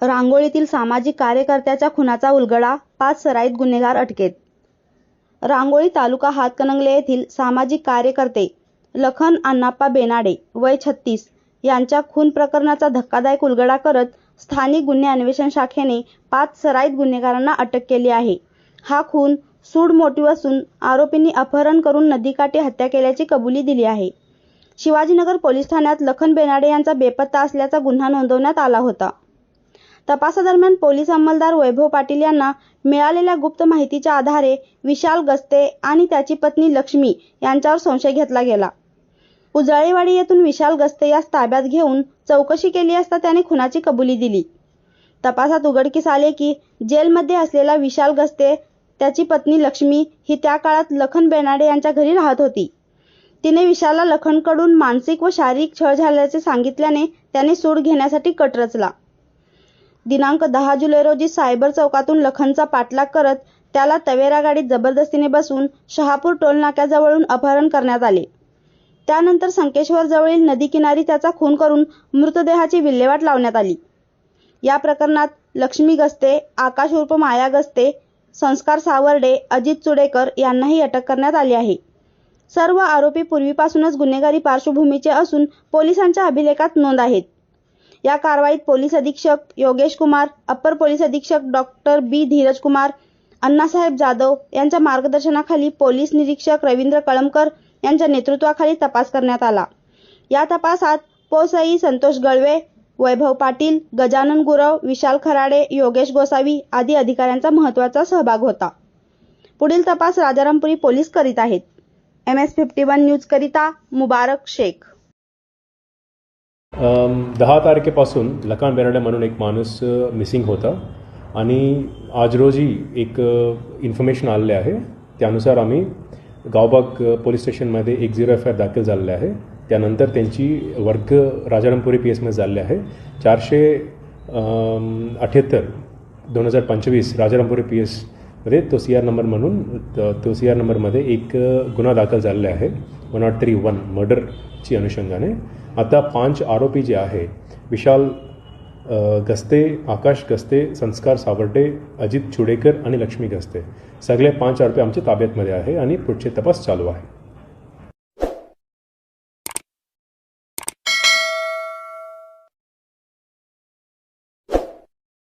रांगोळीतील सामाजिक कार्यकर्त्याच्या खुनाचा उलगडा पाच सराईत गुन्हेगार अटकेत. रांगोळी तालुका हातकणंगले येथील सामाजिक कार्यकर्ते लखन अण्णाप्पा बेनाडे वय छत्तीस यांच्या खून प्रकरणाचा धक्कादायक उलगडा करत स्थानिक गुन्हे अन्वेषण शाखेने पाच सराईत गुन्हेगारांना अटक केली आहे. हा खून सूड मोठी असून आरोपींनी अपहरण करून नदीकाठी हत्या केल्याची कबुली दिली आहे. शिवाजीनगर पोलीस ठाण्यात लखन बेनाडे यांचा बेपत्ता असल्याचा गुन्हा नोंदवण्यात आला होता. तपासादरम्यान पोलीस अंमलदार वैभव पाटील यांना मिळालेल्या गुप्त माहितीच्या आधारे विशाल गस्ते आणि त्याची पत्नी लक्ष्मी यांच्यावर संशय घेतला गेला. उजळेवाडी येथून विशाल गस्ते यास ताब्यात घेऊन चौकशी केली असता त्याने खुनाची कबुली दिली. तपासात उघडकीस आले की जेलमध्ये असलेला विशाल गस्ते त्याची पत्नी लक्ष्मी ही त्या काळात लखन बेनाडे यांच्या घरी राहत होती. तिने विशालला लखनकडून मानसिक व शारीरिक छळ झाल्याचे सांगितल्याने त्याने सूड घेण्यासाठी कट रचला. दिनांक दहा जुलै रोजी सायबर चौकातून लखनचा पाठलाग करत त्याला तवेरा गाडीत जबरदस्तीने बसून शहापूर टोलनाक्याजवळून अपहरण करण्यात आले. त्यानंतर संकेश्वर जवळील नदीकिनारी त्याचा खून करून मृतदेहाची विल्हेवाट लावण्यात आली. या प्रकरणात लक्ष्मी गस्ते आकाश उर्फ माया गस्ते संस्कार सावर्डे अजित चुडेकर यांनाही अटक करण्यात आली आहे. सर्व आरोपी पूर्वीपासूनच गुन्हेगारी पार्श्वभूमीचे असून पोलिसांच्या अभिलेखात नोंद आहेत. या कारवाईत पोलीस अधीक्षक योगेश कुमार अप्पर पोलीस अधीक्षक डॉक्टर बी धीरज कुमार अण्णासाहेब जाधव यांच्या मार्गदर्शनाखाली पोलीस निरीक्षक रवींद्र कळमकर यांच्या नेतृत्वाखाली तपास करण्यात आला. या तपासात पोसई संतोष गळवे वैभव पाटील गजानन गुरव विशाल खराडे योगेश गोसावी आदी अधिकाऱ्यांचा महत्त्वाचा सहभाग होता. पुढील तपास राजारामपुरी पोलीस करीत आहेत. M S fifty one news करिता मुबारक शेख. दहा तारखेपासून लखान बेराडे म्हणून एक माणूस मिसिंग होता. आणि आज रोजी एक इन्फॉर्मेशन आलेले आहे. त्यानुसार आम्ही गावबाग पोलीस स्टेशनमध्ये एक झिरो एफ आय आर दाखल झालेले आहे. त्यानंतर त्यांची वर्ग राजारामपुरी पी एसमध्ये झालेले आहे. चारशे अठ्ठ्याहत्तर दोन हजार पंचवीस राजारामपुरी पी एसमध्ये तो सी आर नंबर म्हणून तो सी आर नंबरमध्ये एक गुन्हा दाखल झालेला आहे. वन नॉट थ्री वन मर्डरची अनुषंगाने. आता पाच आरोपी जे आहे विशाल गस्ते आकाश गस्ते संस्कार सावर्डे अजित चुडेकर आणि लक्ष्मी गस्ते. सगळे पाच आरोपी आमच्या ताब्यातमध्ये आहे आणि पुढचे तपास चालू आहे.